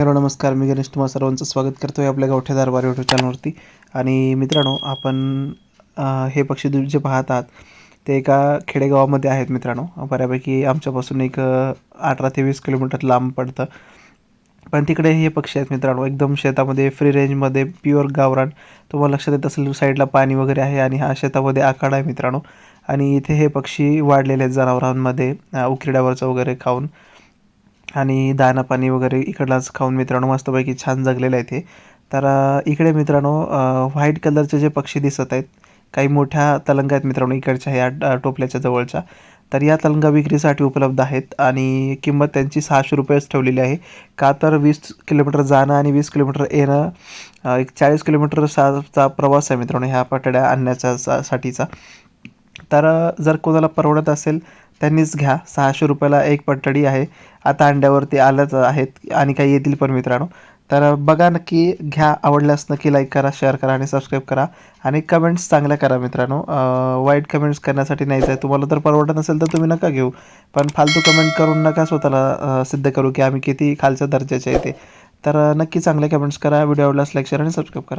Hello नमस्कार. मी गणेश तुम्हाला सर्वांचं स्वागत करतो आहे आपल्या गावठ्या दारबार युट्यूब चॅनलवरती आणि मित्रांनो आपण हे पक्षी जे पाहत आहात ते एका खेडेगावामध्ये आहेत मित्रांनो. बऱ्यापैकी आमच्यापासून एक अठरा ते वीस किलोमीटर लांब पडतं. पण तिकडे हे पक्षी आहेत मित्रांनो. एकदम शेतामध्ये फ्री रेंजमध्ये प्युअर गावरान. तुम्हाला लक्षात येत असेल साईडला पाणी वगैरे आहे आणि हा शेतामध्ये आखाडा आहे मित्रांनो. आणि इथे हे पक्षी वाढलेले आहेत जनावरांमध्ये उकिरड्यावरचं वगैरे खाऊन. आणि दाणापाणी वगैरे इकडलाच खाऊन मित्रांनो मस्तपैकी छान जगलेलं आहे ते. तर इकडे मित्रांनो व्हाईट कलरचे जे पक्षी दिसत आहेत काही मोठ्या तलंगा आहेत मित्रांनो इकडच्या ह्या टोपल्याच्या जवळच्या. तर या तलंगा विक्रीसाठी उपलब्ध आहेत आणि किंमत त्यांची सहाशे रुपयेच ठेवलेली आहे. का तर वीस किलोमीटर जाणं आणि वीस किलोमीटर येणं एक चाळीस किलोमीटर चा प्रवास आहे मित्रांनो ह्या पटड्या आणण्याचा सा- साठीचा. तर जर कोणाला परवडत असेल त्यांनीच घ्या. सहाशे रुपयाला एक पटडी आहे. आता अंड्यावरती आलंच आहेत आणि काही येतील पण मित्रांनो. तर बघा नक्की घ्या. आवडल्यास नक्की लाईक करा शेअर करा आणि सबस्क्राईब करा. आणि कमेंट्स चांगल्या करा मित्रांनो. वाईट कमेंट्स करण्यासाठी नाहीच आहे. तुम्हाला तर परवडत नसेल तर तुम्ही नका घेऊ. पण फालतू कमेंट करून नका स्वतःला सिद्ध करू की आम्ही किती खालच्या दर्जाचे आहे ते. तर नक्की चांगले कमेंट्स करा. व्हिडिओ आवडल्यास लाईक शेअर आणि सबस्क्राईब करा.